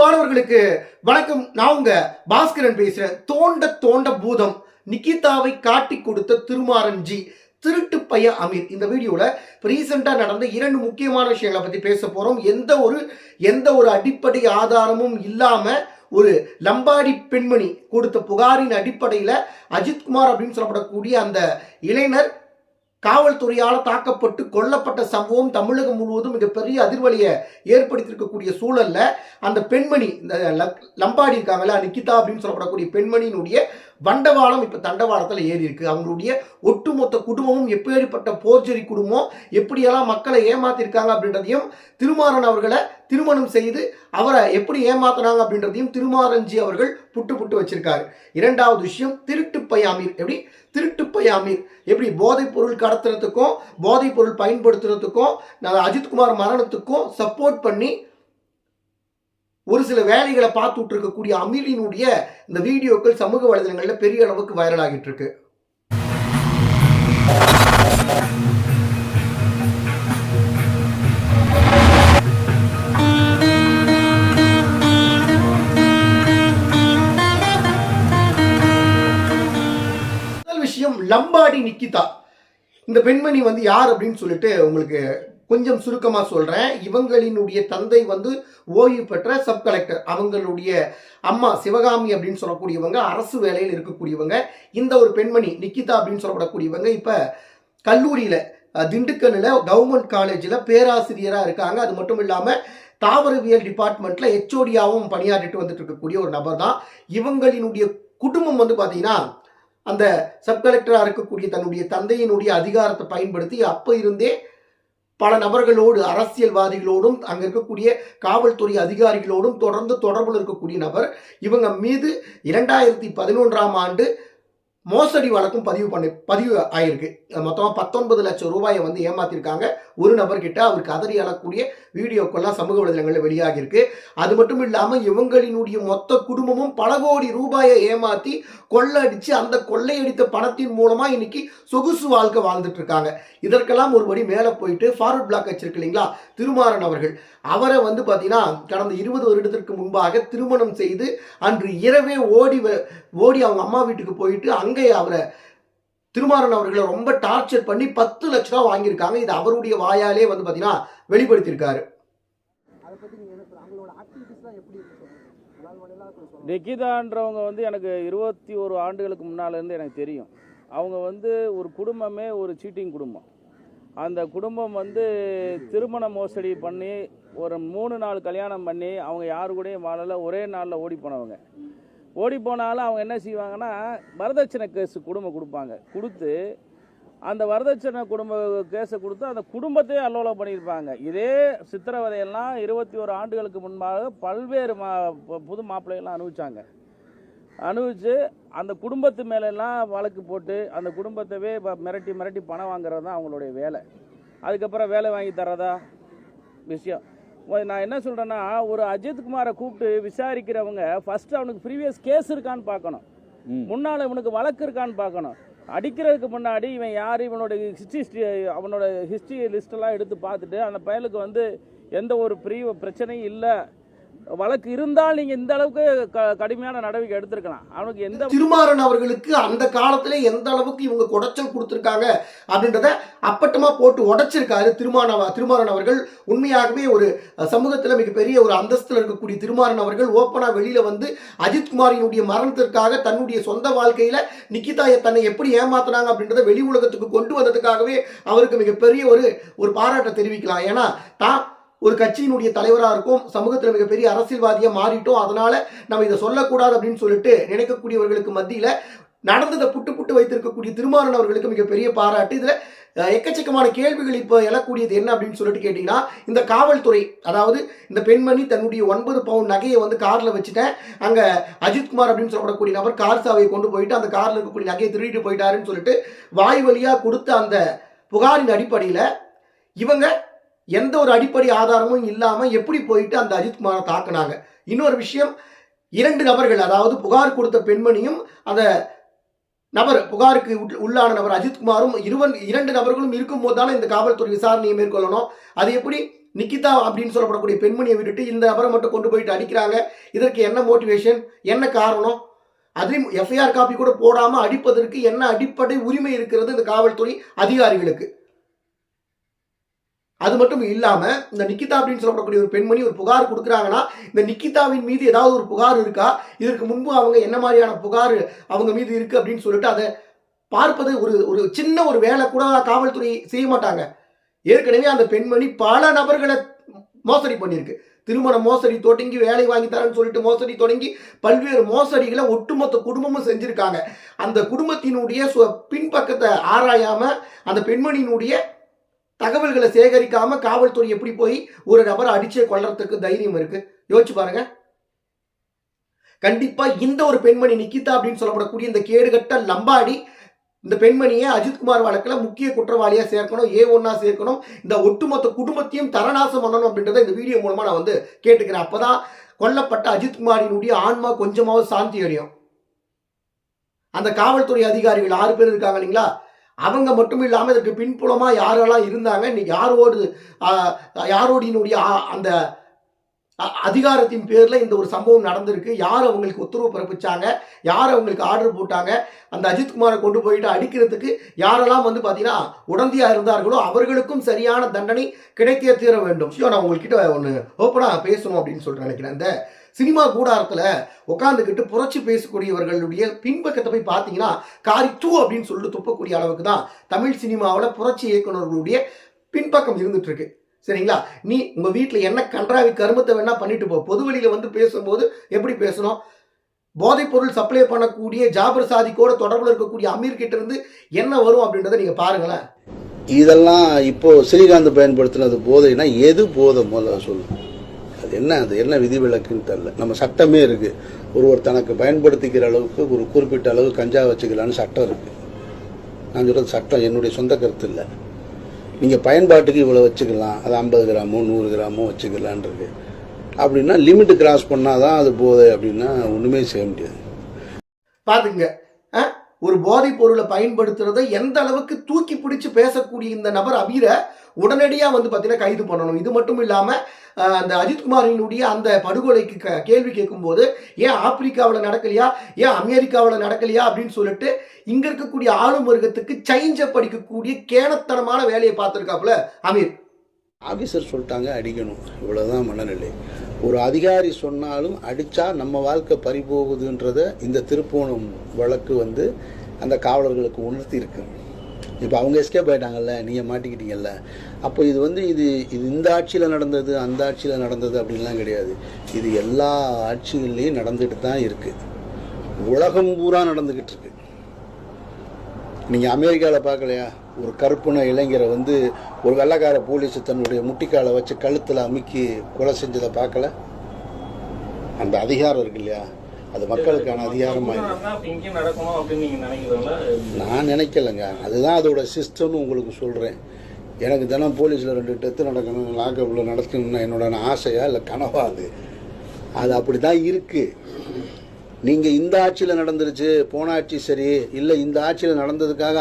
அன்பானவர்களுக்கு வணக்கம். நான் உங்க பாஸ்கரன் பேசுறேன் தோண்ட தோண்ட பூதம் நிக்கிதாவை காட்டி கொடுத்த திருமாரன்ஜி திருட்டு பைய அமீர். இந்த வீடியோவில் இப்போ ரீசெண்டாக நடந்த இரண்டு முக்கியமான விஷயங்களை பற்றி பேச போகிறோம் எந்த ஒரு எந்த ஒரு அடிப்படை ஆதாரமும் இல்லாமல் ஒரு லம்பாடி பெண்மணி கொடுத்த புகாரின் அடிப்படையில் அஜித்குமார் அப்படின்னு சொல்லப்படக்கூடிய அந்த இளைஞர் காவல்துறையால் தாக்கப்பட்டு கொல்லப்பட்ட சம்பவம் தமிழகம் முழுவதும் மிகப்பெரிய அதிர்வலியை ஏற்படுத்தியிருக்கக்கூடிய சூழல்ல அந்த பெண்மணி இந்த லம்பாடி இருக்காங்களா நிக்கிதா அப்படின்னு சொல்லப்படக்கூடிய பெண்மணியினுடைய வண்டவாளம் இப்போ தண்டவாளத்தில் ஏறி இருக்கு. அவங்களுடைய ஒட்டுமொத்த குடும்பமும் எப்பேற்பட்ட போர்ச்சரி குடும்பம் எப்படியெல்லாம் மக்களை ஏமாத்திருக்காங்க அப்படின்றதையும் திருமாறன் அவர்களை திருமணம் செய்து அவரை எப்படி ஏமாத்தினாங்க அப்படின்றதையும் திருமாரஞ்சி அவர்கள் புட்டு புட்டு வச்சிருக்காரு. இரண்டாவது விஷயம் திருட்டு பையாமீர் எப்படி? திருட்டு பையாமீர் எப்படி? போதைப் பொருள் கடத்துறதுக்கும் போதைப் பொருள் பயன்படுத்துறதுக்கும் அஜித்குமார் மரணத்துக்கும் சப்போர்ட் பண்ணி ஒரு சில வேலைகளை பார்த்துட்டு இருக்கக்கூடிய அமிலினுடைய இந்த வீடியோக்கள் சமூக வலைதளங்களில் பெரிய அளவுக்கு வைரல் ஆகிட்டு இருக்கு. முதல் விஷயம் லம்பாடி நிக்கிதா. இந்த பெண்மணி வந்து யார் அப்படின்னு சொல்லிட்டு உங்களுக்கு கொஞ்சம் சுருக்கமாக சொல்கிறேன் இவங்களினுடைய தந்தை வந்து ஓய்வு பெற்ற சப் கலெக்டர் அவங்களுடைய அம்மா சிவகாமி அப்படின்னு சொல்லக்கூடியவங்க அரசு வேலையில் இருக்கக்கூடியவங்க இந்த ஒரு பெண்மணி நிக்கிதா அப்படின்னு சொல்லப்படக்கூடியவங்க இப்போ கல்லூரியில் திண்டுக்கல்லில் கவர்மெண்ட் காலேஜில் பேராசிரியராக இருக்காங்க. அது மட்டும் இல்லாமல் தாவரவியல் டிபார்ட்மெண்ட்டில் ஹெச்ஓடியாகவும் பணியாற்றிட்டு வந்துட்டு இருக்கக்கூடிய ஒரு நபர் தான் இவங்களினுடைய குடும்பம் வந்து பார்த்தீங்கன்னா அந்த சப் கலெக்டராக இருக்கக்கூடிய தன்னுடைய தந்தையினுடைய அதிகாரத்தை பயன்படுத்தி அப்போ இருந்தே பல நபர்களோடு அரசியல்வாதிகளோடும் அங்கே இருக்கக்கூடிய காவல்துறை அதிகாரிகளோடும் தொடர்ந்து தொடர்பில் இருக்கக்கூடிய நபர். இவங்க மீது இரண்டாயிரத்தி பதினொன்றாம் ஆண்டு மோசடி வழக்கும் பதிவு பண்ணி பதிவு ஆயிருக்கு. மொத்தமாக பத்தொன்பது லட்சம் ரூபாயை வந்து ஏமாத்திருக்காங்க. ஒரு நபர்கிட்ட அவர் கதறி அழக்கூடிய வீடியோக்கெல்லாம் சமூக வலைதளங்களில் வெளியாகிருக்கு அது மட்டும் இல்லாமல் இவங்களினுடைய மொத்த குடும்பமும் பல கோடி ரூபாயை ஏமாத்தி கொள்ளடிச்சு அந்த கொள்ளையடித்த பணத்தின் மூலமாக இன்னைக்கு சொகுசு வாழ்க்கை வாழ்ந்துட்டு இருக்காங்க இதற்கெல்லாம் ஒருபடி மேலே போயிட்டு ஃபார்வர்ட் பிளாக் வச்சிருக்கு இல்லைங்களா? திருமாறன் அவர்கள். அவரை வந்து பார்த்தீங்கன்னா கடந்த இருபது வருடத்திற்கு முன்பாக திருமணம் செய்து அன்று இரவே ஓடி வ- ஓடி அவங்க அம்மா வீட்டுக்கு போயிட்டு அங்கே அவரை திருமாறன் அவர்களை ரொம்ப டார்ச்சர் பண்ணி பத்து லட்ச ரூபா வாங்கியிருக்காங்க. இது அவருடைய வாயாலே வந்து பார்த்தீங்கன்னா வெளிப்படுத்தியிருக்காரு. நிக்கிதான்றவங்க வந்து எனக்கு இருபத்தி ஒரு ஆண்டுகளுக்கு முன்னாலேருந்து எனக்கு தெரியும். அவங்க வந்து ஒரு குடும்பமே ஒரு சீட்டிங் குடும்பம். அந்த குடும்பம் வந்து திருமண மோசடி பண்ணி ஒரு மூணு நாள் கல்யாணம் பண்ணி அவங்க யாரு கூடயும் வாழல. ஒரே நாளில் ஓடி போனவங்க. ஓடி போனாலும் அவங்க என்ன செய்வாங்கன்னா வரதட்சணை கேஸு குடும்பம் கொடுப்பாங்க. கொடுத்து அந்த வரதட்சணை குடும்ப கேஸை கொடுத்து அந்த குடும்பத்தையே அல்லோலம் பண்ணியிருப்பாங்க. இதே சித்திரவதையெல்லாம் இருபத்தி ஒரு ஆண்டுகளுக்கு முன்பாக பல்வேறு மா புது மாப்பிள்ளைகள்லாம் அனுபவிச்சாங்க. அனுபவிச்சு அந்த குடும்பத்து மேலெல்லாம் வழக்கு போட்டு அந்த குடும்பத்தவே மிரட்டி மிரட்டி பணம் வாங்குறது தான் அவங்களுடைய வேலை. அதுக்கப்புறம் வேலை வாங்கி தர்றதா? விஷயம். நான் என்ன சொல்கிறேன்னா ஒரு அஜித் குமாரை கூப்பிட்டு விசாரிக்கிறவங்க ஃபர்ஸ்ட் அவனுக்கு ப்ரீவியஸ் கேஸ் இருக்கான்னு பார்க்கணும். முன்னால் இவனுக்கு வழக்கு இருக்கான்னு பார்க்கணும். அடிக்கிறதுக்கு முன்னாடி இவன் யார் இவனோட ஹிஸ்ட்ரி அவனோட ஹிஸ்ட்ரி லிஸ்டெல்லாம் எடுத்து பார்த்துட்டு அந்த பயலுக்கு வந்து எந்த ஒரு பிரிவு பிரச்சனையும் இல்லை. வழக்கு இருந்தால் நீங்க இந்த அளவுக்கு க கடுமையான நடவடிக்கை எடுத்திருக்கலாம். அவனுக்கு எந்த திருமாறன் அவர்களுக்கு அந்த காலத்துல எந்த அளவுக்கு இவங்க குடைச்சல் கொடுத்துருக்காங்க அப்படின்றத அப்பட்டமா போட்டு உடைச்சிருக்காரு திருமான திருமாறன் அவர்கள். உண்மையாகவே ஒரு சமூகத்துல மிகப்பெரிய ஒரு அந்தஸ்துல இருக்கக்கூடிய திருமாறன் அவர்கள் ஓப்பனா வெளியில வந்து அஜித் குமாரினுடைய மரணத்திற்காக தன்னுடைய சொந்த வாழ்க்கையில நிக்கிதாயை தன்னை எப்படி ஏமாத்துனாங்க அப்படின்றத வெளி உலகத்துக்கு கொண்டு வந்ததுக்காகவே அவருக்கு மிகப்பெரிய ஒரு ஒரு பாராட்டை தெரிவிக்கலாம். ஏன்னா தான் ஒரு கட்சியினுடைய தலைவராக இருக்கும் சமூகத்தில் மிகப்பெரிய அரசியல்வாதியாக மாறிட்டோம் அதனால நம்ம இதை சொல்லக்கூடாது அப்படின்னு சொல்லிட்டு நினைக்கக்கூடியவர்களுக்கு மத்தியில் நடந்ததை புட்டு புட்டு வைத்திருக்கக்கூடிய திருமாறன் அவர்களுக்கு மிகப்பெரிய பாராட்டு. இதில் எக்கச்சக்கமான கேள்விகள் இப்போ எழக்கூடியது என்ன அப்படின்னு சொல்லிட்டு கேட்டிங்கன்னா இந்த காவல்துறை அதாவது இந்த பெண்மணி தன்னுடைய ஒன்பது பவுன் நகையை வந்து காரில் வச்சுட்டேன். அங்கே அஜித்குமார் அப்படின்னு சொல்லப்படக்கூடிய நபர் கார் சாவையை கொண்டு போயிட்டு அந்த காரில் இருக்கக்கூடிய நகையை திருடிட்டு போயிட்டாருன்னு சொல்லிட்டு வாய் வழியாக கொடுத்த அந்த புகாரின் அடிப்படையில் இவங்க எந்த ஒரு அடிப்படை ஆதாரமும் இல்லாமல் எப்படி போயிட்டு அந்த அஜித்குமாரை தாக்குனாங்க. இன்னொரு விஷயம் இரண்டு நபர்கள் அதாவது புகார் கொடுத்த பெண்மணியும் அந்த நபர் புகாருக்கு உட்- உள்ளான நபர் அஜித்குமாரும் இருவன் இரண்டு நபர்களும் இருக்கும்போது தானே இந்த காவல்துறை விசாரணையை மேற்கொள்ளணும். அது எப்படி? நிக்கிதா அப்படின்னு சொல்லப்படக்கூடிய பெண்மணியை விட்டுட்டு இந்த நபரை மட்டும் கொண்டு போயிட்டு அடிக்கிறாங்க. இதற்கு என்ன மோட்டிவேஷன் என்ன காரணம்? அதுலேயும் எஃப்ஐஆர் காப்பி கூட போடாமல் அடிப்பதற்கு என்ன அடிப்படை உரிமை இருக்கிறது இந்த காவல்துறை அதிகாரிகளுக்கு? அது மட்டும் இல்லாமல் இந்த நிக்கிதா அப்படின்னு சொல்லப்படக்கூடிய ஒரு பெண்மணி ஒரு புகார் கொடுக்குறாங்கன்னா இந்த நிக்கிதாவின் மீது ஏதாவது ஒரு புகார் இருக்கா? இதற்கு முன்பு அவங்க என்ன மாதிரியான புகார் அவங்க மீது இருக்கு அப்படின்னு சொல்லிட்டு அதை பார்ப்பது ஒரு ஒரு சின்ன ஒரு வேலை கூட காவல்துறை செய்ய மாட்டாங்க. ஏற்கனவே அந்த பெண்மணி பல நபர்களை மோசடி பண்ணியிருக்கு. திருமண மோசடி தொடங்கி வேலை வாங்கி தரேன்னு சொல்லிட்டு மோசடி தொடங்கி பல்வேறு மோசடிகளை ஒட்டுமொத்த குடும்பமும் செஞ்சுருக்காங்க. அந்த குடும்பத்தினுடைய பின்பக்கத்தை ஆராயாம அந்த பெண்மணியினுடைய தகவல்களை சேகரிக்காம காவல்துறை எப்படி போய் ஒரு நபரை அடிச்சே கொள்றதுக்கு தைரியம் இருக்கு? யோசிச்சு பாருங்க. கண்டிப்பா இந்த ஒரு பெண்மணி நிக்கிதா அப்படின்னு சொல்லப்படக்கூடிய இந்த கேடுகட்ட லம்பாடி இந்த பெண்மணியை அஜித்குமார் வழக்கில் முக்கிய குற்றவாளியாக சேர்க்கணும் ஏ ஒன்னா சேர்க்கணும் இந்த ஒட்டுமொத்த குடும்பத்தையும் தரநாசம் பண்ணணும் அப்படின்றத இந்த வீடியோ மூலமா நான் வந்து கேட்டுக்கிறேன். அப்பதான் கொல்லப்பட்ட அஜித்குமாரினுடைய ஆன்மா கொஞ்சமாவது சாந்தி அடையும். அந்த காவல்துறை அதிகாரிகள் ஆறு பேர் இருக்காங்க இல்லைங்களா? அவங்க மட்டும் இல்லாமல் இதற்கு பின்புலமாக யாரெல்லாம் இருந்தாங்க? இன்னைக்கு யாரோடு ஆஹ், யாரோடினுடைய அந்த அதிகாரத்தின் பேரில் இந்த ஒரு சம்பவம் நடந்திருக்கு. யார் அவங்களுக்கு உத்தரவு பிறப்பிச்சாங்க? யார் அவங்களுக்கு ஆர்டர் போட்டாங்க? அந்த அஜித்குமாரை கொண்டு போயிட்டு அடிக்கிறதுக்கு யாரெல்லாம் வந்து பார்த்தீங்கன்னா உடந்தையாக இருந்தார்களோ அவர்களுக்கும் சரியான தண்டனை கிடைத்தே தீர வேண்டும். ஸோ நான் உங்கள்கிட்ட ஒன்று ஓப்பனாக பேசணும் அப்படின்னு சொல்லிட்டு நினைக்கிறேன். இந்த சினிமா கூடாரத்தில் உட்காந்துக்கிட்டு புரட்சி பேசக்கூடியவர்களுடைய பின்பக்கத்தை போய் பார்த்தீங்கன்னா காரி தூ அப்படின்னு சொல்லிட்டு துப்பக்கூடிய அளவுக்கு தான் தமிழ் சினிமாவில் புரட்சி இயக்குனர்களுடைய பின்பக்கம் இருந்துட்டு இருக்கு சரிங்களா? நீ உங்கள் வீட்டில் என்ன கன்றாவி கருமத்தை வேணா பண்ணிட்டு போ. பொதுவெளியில் வந்து பேசும்போது எப்படி பேசணும்? போதைப் பொருள் சப்ளை பண்ணக்கூடிய ஜாபர் சாதிக்கோட தொடர்பில் இருக்கக்கூடிய அமீர் கிட்ட இருந்து என்ன வரும் அப்படின்றத நீங்க பாருங்களேன். இதெல்லாம் இப்போ ஸ்ரீகாந்த் பயன்படுத்தினது போதைனா எது போதை முதல்ல சொல்லுங்கள் என்ன அது? என்ன விதிவிலக்குன்னு தெரில நம்ம சட்டமே இருக்குது ஒருவர் தனக்கு பயன்படுத்திக்கிற அளவுக்கு ஒரு குறிப்பிட்ட அளவு கஞ்சா வச்சுக்கலான்னு சட்டம் இருக்குது நான் சொல்கிறது சட்டம் என்னுடைய சொந்த கருத்து இல்லை. நீங்கள் பயன்பாட்டுக்கு இவ்வளோ வச்சுக்கலாம். அது ஐம்பது கிராமோ நூறு கிராமோ வச்சுக்கலான் இருக்கு. அப்படின்னா லிமிட் கிராஸ் பண்ணாதான் அது போதை அப்படின்னா ஒன்றுமே செய்ய முடியாது. பாத்துங்க ஒரு போதைப் பொருளை பயன்படுத்துறத எந்த அளவுக்கு தூக்கி பிடிச்சு பேசக்கூடிய இந்த நபர் அபீரை உடனடியாக வந்து பார்த்தீங்கன்னா கைது பண்ணணும். இது மட்டும் இல்லாமல் அந்த அஜித்குமாரினுடைய அந்த படுகொலைக்கு க- கேள்வி கேட்கும்போது ஏன் ஆப்பிரிக்காவில் நடக்கலையா? ஏன் அமெரிக்காவில் நடக்கலையா? அப்படின்னு சொல்லிட்டு இங்கே இருக்கக்கூடிய ஆளும் வர்க்கத்துக்கு சைஞ்ச படிக்கக்கூடிய கேனத்தனமான வேலையை பார்த்துருக்காப்புல அமீர். ஆஃபீஸர் சொல்லிட்டாங்க அடிக்கணும். இவ்வளோதான் மனநிலை. ஒரு அதிகாரி சொன்னாலும் அடித்தா நம்ம வாழ்க்கை பறிபோகுதுன்றத இந்த திருப்போணம் வழக்கு வந்து அந்த காவலர்களுக்கு உணர்த்தி இருக்கு இப்போ அவங்க எஸ்கேப் ஆகிட்டாங்கல்ல நீங்கள் மாட்டிக்கிட்டீங்கல்ல. அப்போ இது வந்து இது இது இந்த ஆட்சியில் நடந்தது அந்த ஆட்சியில் நடந்தது அப்படின்லாம் கிடையாது. இது எல்லா ஆட்சிகள்லேயும் நடந்துட்டு தான் இருக்குது உலகம் பூரா நடந்துக்கிட்டு இருக்கு நீங்கள் அமெரிக்காவில் பார்க்கலையா? ஒரு கருப்புன இளைஞரை வந்து ஒரு வெள்ளக்கார போலீஸ் தன்னுடைய முட்டிக்காலை வச்சு கழுத்தில் அமுக்கி கொலை செஞ்சதை பார்க்கல? அந்த அதிகாரம் இருக்கு இல்லையா? அது மக்களுக்கான அதிகாரமாக நான் நினைக்கலைங்க. அதுதான் அதோட சிஸ்டம்னு உங்களுக்கு சொல்கிறேன் எனக்கு தினம் போலீஸில் ரெண்டு டெத்து நடக்கணும் லாக்கப்பில் நடக்கணும்னு என்னோட ஆசையா இல்லை கனவா அது? அது அப்படி தான் இருக்குது நீங்கள் இந்த ஆட்சியில் நடந்துருச்சு போன ஆட்சி சரி இல்லை இந்த ஆட்சியில் நடந்ததுக்காக